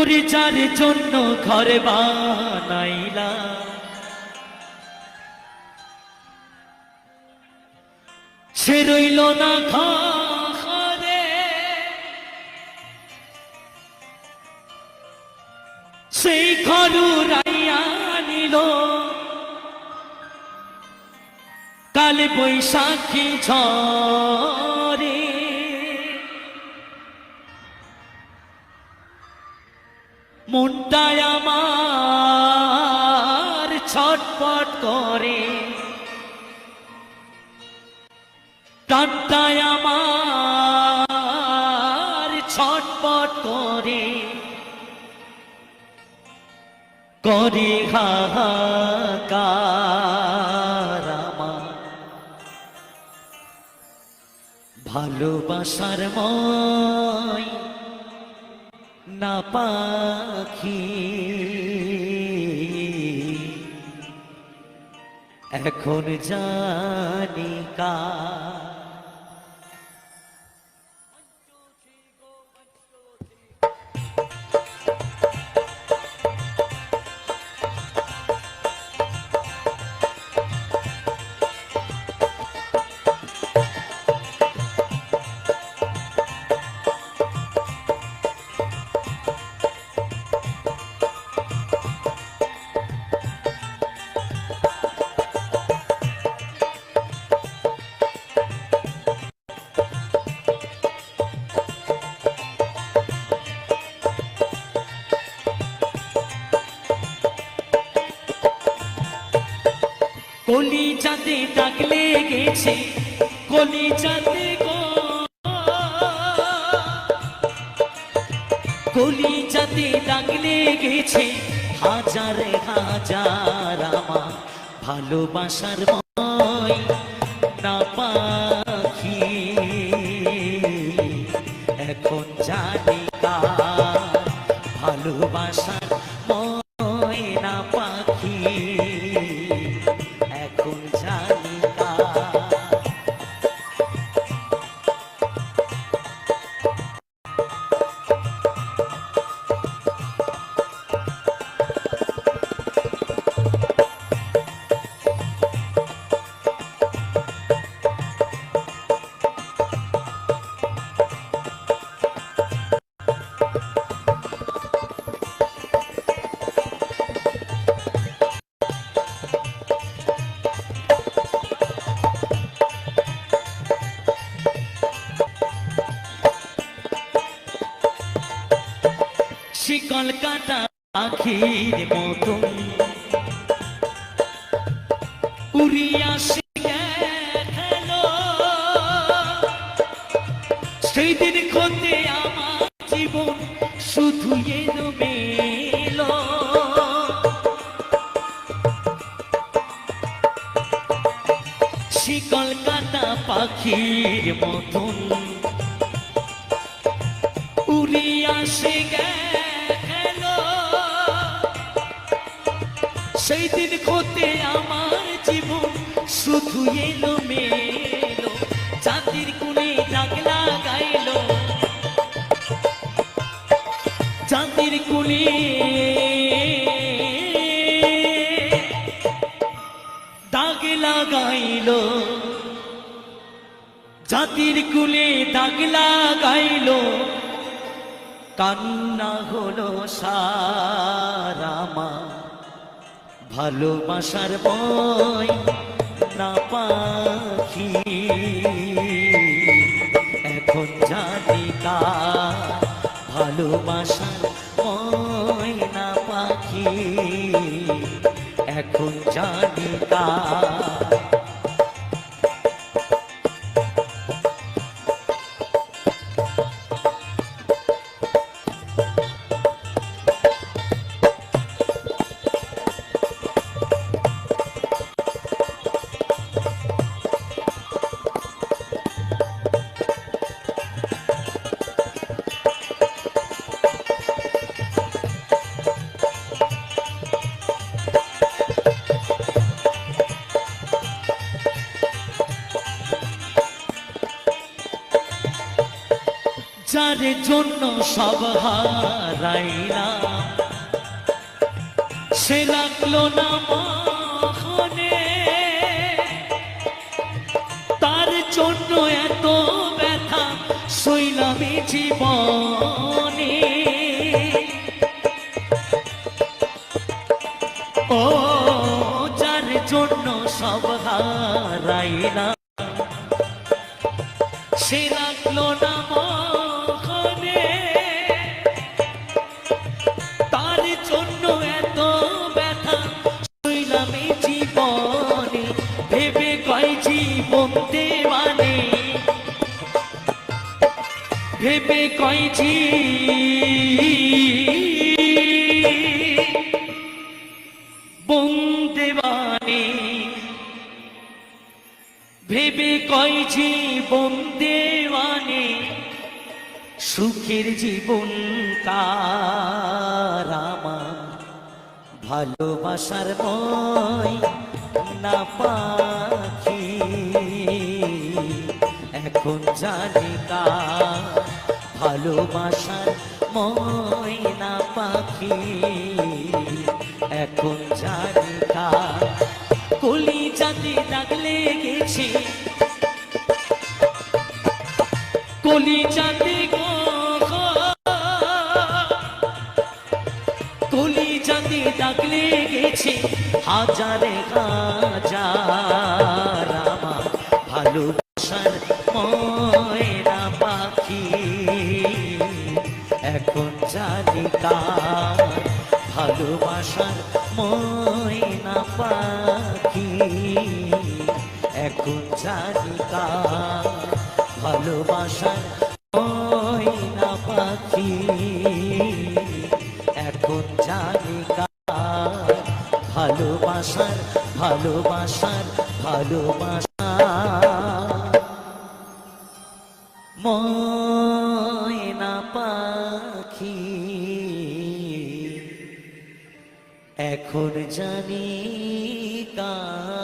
ওরে যার জন্য ঘরে বানাইলা। সে রইল না ঘরে। সেই ঘরু রাইয়া নিল। কাল বৈশাখী ঝরে মনটায় আমার ছটপট করে। প্রাণটায় আমার ছটপট করে। করে হাহাকার আমার। ভালোবাসার ময় না পাখি। এখন জানি কা কলি যাতে ডাকলে গেছে কলি যাতে কলি যাতে ডাকলে গেছে হাজার হাজার আমার ভালোবাসার ময়, না পাখি শিকল কাটা আখির মতন উড়িয়া সে সেই দিন খোঁজে আমার জীবন শুধু এলো মেলো। শিকল কাটা পাখির মতন। উড়িয়া গেল সেই দিন খোতে আমার জীবন, শুধু এলো মেলো জাতির কুলে ডাকলা গাইল জাতির কুলে দাগ লাগাইল। জাতির কুলে দাগ লাগাইল। কান্না হলো সারামা ভালোবাসার বই না পাখি। এখন জানি তা ভালোবাসার জন্য সব হারাইলাম সে লাগল না মনে তার জন্য এত ব্যথা সইলামি জীবনে। ও, যার জন্য সব হারাইলাম সে লাগল না কয় জি বন্দেবানে ভেবে কয় জীবন দেওয়ানে সুখের জীবন কারামা ভালোবাসার মই না পাখি। এখন জানি কার ভালোবাসার ময়না পাখি। এখন জানি কলি যাতে দাগ লেগেছে। কলি গো কলি যাতে দাগ লেগেছে। হাজারে হাজার ভালোবাসার এখন জানি কার ভালোবাসার ময়না পাখি। এখন জানি কার ভালোবাসার ময়না পাখি। এখন জানি কার ভালোবাসার ভালোবাসার, ভালোবাসা। ময়না পাখি। এখন জানি কার